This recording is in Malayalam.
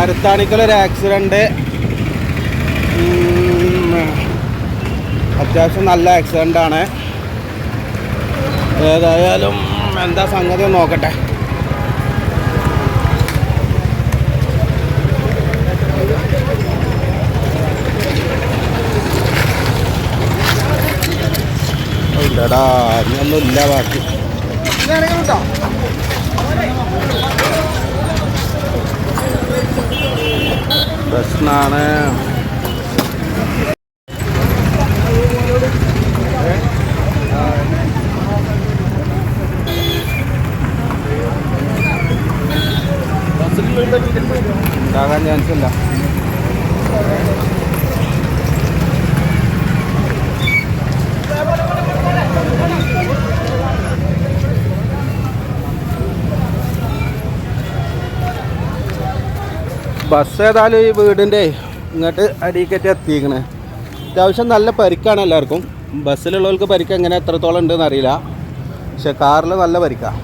കരുത്താണിക്കലൊരു ആക്സിഡന്റ് അത്യാവശ്യം നല്ല ആക്സിഡന്റ് ആണ്. ഏതായാലും എന്താ സംഗതി നോക്കട്ടെ. ഇല്ലടാ ഇനിയൊന്നും ഇല്ല ബാക്കി. പ്രശ്നാണ്. ഉണ്ടാകാൻ ചാൻസ് ഇല്ല. ബസ് ഏതായാലും ഈ വീടിന്റെ ഇങ്ങോട്ട് അടിക്കറ്റി എത്തിക്കണേ അത്യാവശ്യം നല്ല പരിക്കാണ് എല്ലാവർക്കും. ബസ്സിലുള്ളവർക്ക് പരിക്ക് എങ്ങനെ എത്രത്തോളം ഉണ്ടെന്ന് അറിയില്ല. പക്ഷെ കാറിൽ നല്ല പരിക്കാണ്